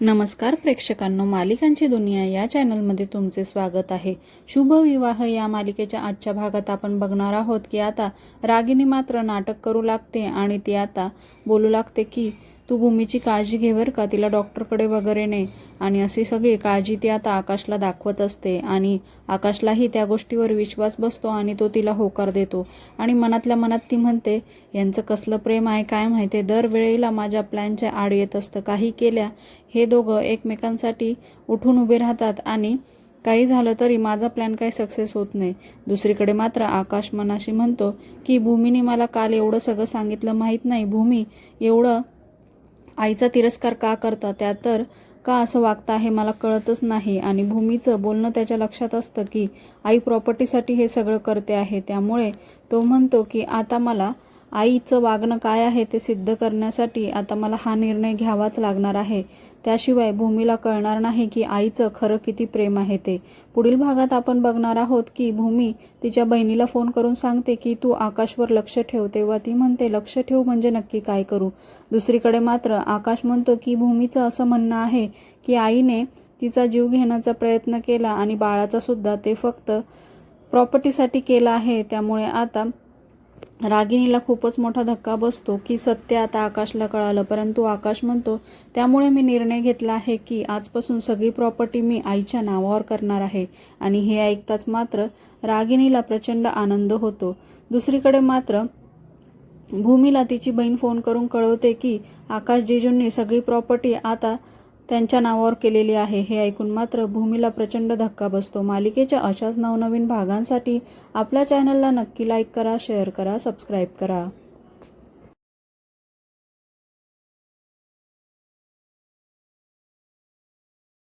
नमस्कार प्रेक्षकांनो मालिकांची दुनिया या चॅनलमध्ये तुमचे स्वागत आहे. शुभ विवाह या मालिकेच्या आजच्या भागात आपण बघणार आहोत की आता रागिनी मात्र नाटक करू लागते आणि ती आता बोलू लागते की तू भूमीची काळजी घे बरं का तिला डॉक्टरकडे वगैरे ने. आणि अशी सगळी काळजी ती आता आकाशला दाखवत असते. आणि आकाशलाही त्या गोष्टीवर विश्वास बसतो आणि तो तिला होकार देतो. आणि मनातल्या मनात ती म्हणते यांचं कसलं प्रेम आहे काय माहिती दरवेळेला माझ्या प्लॅनच्या आड येत असतं. काही केल्या हे दोघं एकमेकांसाठी उठून उभे राहतात आणि काही झालं तरी माझा प्लॅन काही सक्सेस होत नाही. दुसरीकडे मात्र आकाश मनाशी म्हणतो की भूमीने मला काल एवढं सगळं सांगितलं माहीत नाही. भूमी एवढं आईचा तिरस्कार का करता त्या तर का असं वागता हे मला कळतच नाही. आणि भूमीचं बोलणं त्याच्या लक्षात असतं की आई प्रॉपर्टीसाठी हे सगळं करते आहे. त्यामुळे तो म्हणतो की आता मला आईचं वागणं काय आहे ते सिद्ध करण्यासाठी आता मला हा निर्णय घ्यावाच लागणार आहे. त्याशिवाय भूमीला कळणार नाही की आईचं खरं किती प्रेम आहे ते. पुढील भागात आपण बघणार आहोत की भूमी तिच्या बहिणीला फोन करून सांगते की तू आकाशवर लक्ष ठेव तेव्हा ती म्हणते लक्ष ठेव म्हणजे नक्की काय करू? दुसरीकडे मात्र आकाश म्हणतो की भूमीचं असं म्हणणं आहे की आईने तिचा जीव घेण्याचा प्रयत्न केला आणि बाळाचा सुद्धा ते फक्त प्रॉपर्टीसाठी केला आहे. त्यामुळे आता रागिणीला खूपच मोठा धक्का बसतो की सत्य आता आकाशला कळालं. परंतु आकाश म्हणतो त्यामुळे मी निर्णय घेतला आहे की आजपासून सगळी प्रॉपर्टी मी आईच्या नावावर करणार आहे. आणि हे ऐकताच मात्र रागिणीला प्रचंड आनंद होतो. दुसरीकडे मात्र भूमीला तिची बहीण फोन करून कळवते की आकाश जेजूंनी सगळी प्रॉपर्टी आता त्यांच्या नावावर केलेली आहे. हे ऐकून मात्र भूमीला प्रचंड धक्का बसतो. मालिकेच्या अशाच नवनवीन भागांसाठी आपल्या चॅनलला नक्की लाईक करा शेअर करा सबस्क्राईब करा.